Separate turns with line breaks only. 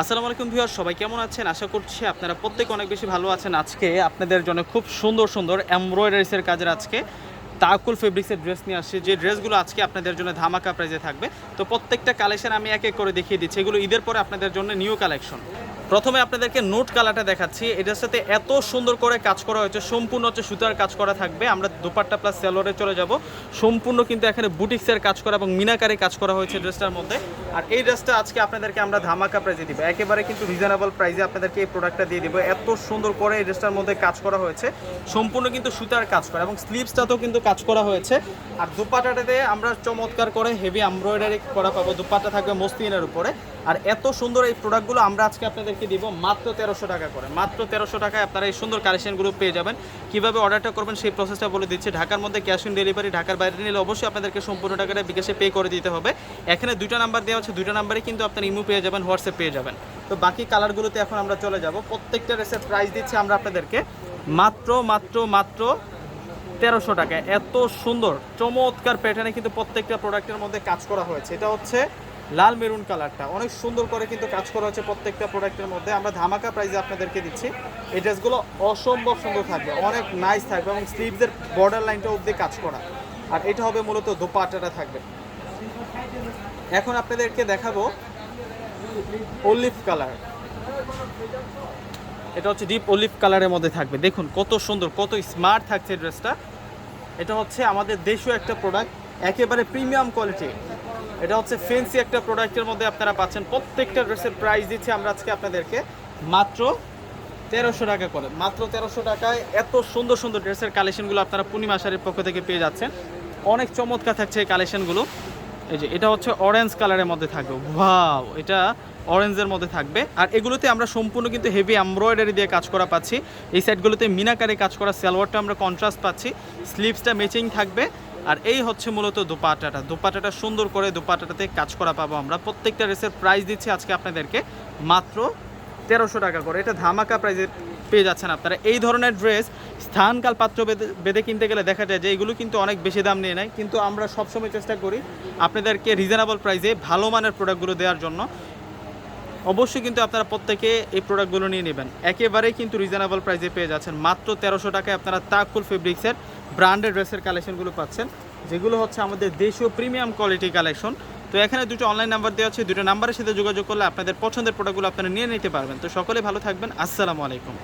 আসসালামু আলাইকুম ভিউয়ার সবাই কেমন আছেন? আশা করছি আপনারা প্রত্যেকে অনেক বেশি ভালো আছেন। আজকে আপনাদের জন্য খুব সুন্দর সুন্দর এমব্রয়ডারিসের কাজের আজকে তাকুল ফেব্রিক্সের ড্রেস নিয়ে আসছে। যে ড্রেসগুলো আজকে আপনাদের জন্য ধামাকা প্রাইজে থাকবে। তো প্রত্যেকটা কালেকশন আমি এক এক করে দেখিয়ে দিচ্ছি। এগুলো ঈদের পরে আপনাদের জন্য নিউ কালেকশন প্রথমে আপনাদেরকে নোট কালারটা দেখাচ্ছি। এটার সাথে এত সুন্দর করে কাজ করা হয়েছে। সম্পূর্ণ হচ্ছে সুতার কাজ করা থাকবে। আমরা দুপাট্টা প্লাস সেলোরে চলে যাব। সম্পূর্ণ কিন্তু এখানে বুটিক্সের কাজ করা এবং মিনাকারে কাজ করা হয়েছে ড্রেসটার মধ্যে। আর এই ড্রেসটা আজকে আপনাদেরকে আমরা ধামাকা প্রাইজে দিব। একেবারে কিন্তু রিজনেবল প্রাইজে আপনাদেরকে এই প্রোডাক্টটা দিয়ে দিব। এত সুন্দর করে এই ড্রেসটার মধ্যে কাজ করা হয়েছে। সম্পূর্ণ কিন্তু সুতার কাজ করা এবং স্লিভসটাতেও কিন্তু কাজ করা হয়েছে। আর দুপাটাটাতে আমরা চমৎকার করে হেভি এমব্রয়ডারি করা পাবো। দুপাটা থাকবে মসলিনের উপরে। আর এত সুন্দর এই প্রোডাক্টগুলো আমরা আজকে আপনাদেরকে দিব মাত্র তেরোশো টাকা করে। মাত্র তেরোশো টাকায় আপনারা এই সুন্দর কালেকশনগুলো পেয়ে যাবেন। কীভাবে অর্ডারটা করবেন সেই প্রসেসটা বলে দিচ্ছি। ঢাকার মধ্যে ক্যাশ অন ডেলিভারি ঢাকার বাইরে নিলে অবশ্যই আপনাদেরকে সম্পূর্ণ টাকাটা বিকাশে পে করে দিতে হবে। এখানে দুইটা নাম্বার দেওয়া আছে, দুইটা নাম্বারে কিন্তু আপনার ইমো পেয়ে যাবেন, হোয়াটসঅ্যাপ পেয়ে যাবেন। তো বাকি কালারগুলোতে এখন আমরা চলে যাব। প্রত্যেকটা রেসের প্রাইস দিচ্ছি আমরা আপনাদেরকে। মাত্র মাত্র মাত্র তেরোশো টাকা। এত সুন্দর, চমৎকার প্যাটার্নে কিন্তু প্রত্যেকটা প্রোডাক্টের মধ্যে কাজ করা হয়েছে। এটা হচ্ছে লাল মেরুন কালারটা। অনেক সুন্দর করে কিন্তু কাজ করা হচ্ছে প্রত্যেকটা প্রোডাক্টের মধ্যে। আমরা ধামাকা প্রাইজে আপনাদেরকে দিচ্ছি। এই ড্রেসগুলো অসম্ভব সুন্দর থাকবে, অনেক নাইস থাকবে এবং স্লিভসের বর্ডার লাইনটা অবধি কাজ করা। আর এটা হবে মূলত দোপাট্টাটা থাকবে। এখন আপনাদেরকে দেখাবো অলিভ কালার এটা হচ্ছে ডিপ অলিভ কালারের মধ্যে থাকবে। দেখুন কত সুন্দর, কত স্মার্ট থাকছে ড্রেসটা এটা হচ্ছে আমাদের দেশীয় একটা প্রোডাক্ট একেবারে প্রিমিয়াম কোয়ালিটি এটা হচ্ছে ফেন্সি একটা প্রোডাক্টের মধ্যে আপনারা পাচ্ছেন। প্রত্যেকটা ড্রেসের প্রাইস দিচ্ছি আমরা আজকে আপনাদেরকে। মাত্র তেরোশো টাকা করে। মাত্র তেরোশো টাকায় এত সুন্দর সুন্দর ড্রেসের কালেকশনগুলো আপনারা পূর্ণিমা শাড়ির পক্ষ থেকে পেয়ে যাচ্ছেন। অনেক চমৎকার থাকছে এই কালেকশনগুলো এই যে, এটা হচ্ছে অরেঞ্জ কালারের মধ্যে থাকবে। ওয়াও এটা অরেঞ্জের মধ্যে থাকবে। আর এগুলোতে আমরা সম্পূর্ণ কিন্তু হেভি এমব্রয়ডারি দিয়ে কাজ করা পাচ্ছি। এই সাইডগুলোতে মিনাকারে কাজ করা সালোয়ারটা আমরা কন্ট্রাস্ট পাচ্ছি। স্লিভসটা ম্যাচিং থাকবে। আর এই হচ্ছে মূলত দোপাটাটা। দোপাটাটা সুন্দর করে দোপাটাটাতে কাজ করা পাবো আমরা। প্রত্যেকটা ড্রেসের প্রাইস দিচ্ছি আজকে আপনাদেরকে মাত্র তেরোশো টাকা করে। এটা ধামাকা প্রাইজে পেয়ে যাচ্ছেন আপনারা। এই ধরনের ড্রেস স্থানকাল পাত্র বেঁধে বেঁধে কিনতে গেলে দেখা যায় যে এগুলো কিন্তু অনেক বেশি দাম নিয়ে নেয়। কিন্তু আমরা সবসময় চেষ্টা করি আপনাদেরকে রিজনেবল প্রাইসে ভালো মানের প্রোডাক্টগুলো দেওয়ার জন্য। অবশ্যই কিন্তু আপনারা প্রত্যেকে এই প্রোডাক্টগুলো নিয়ে নেবেন। একেবারেই কিন্তু রিজনেবল প্রাইসে পেয়ে যাচ্ছেন। মাত্র তেরোশো টাকায় আপনারা তাকুল ফেব্রিক্সের ব্র্যান্ডেড ড্রেসের কালেকশনগুলো পাচ্ছেন, যেগুলো হচ্ছে আমাদের দেশীয় প্রিমিয়াম কোয়ালিটি কালেকশন। তো এখানে দুটো অনলাইন নাম্বার দেওয়া আছে, দুটো নাম্বারের সাথে যোগাযোগ করলে আপনাদের পছন্দের প্রোডাক্টগুলো আপনারা নিয়ে নিতে পারবেন। তো সকলে ভালো থাকবেন, আসসালামু আলাইকুম।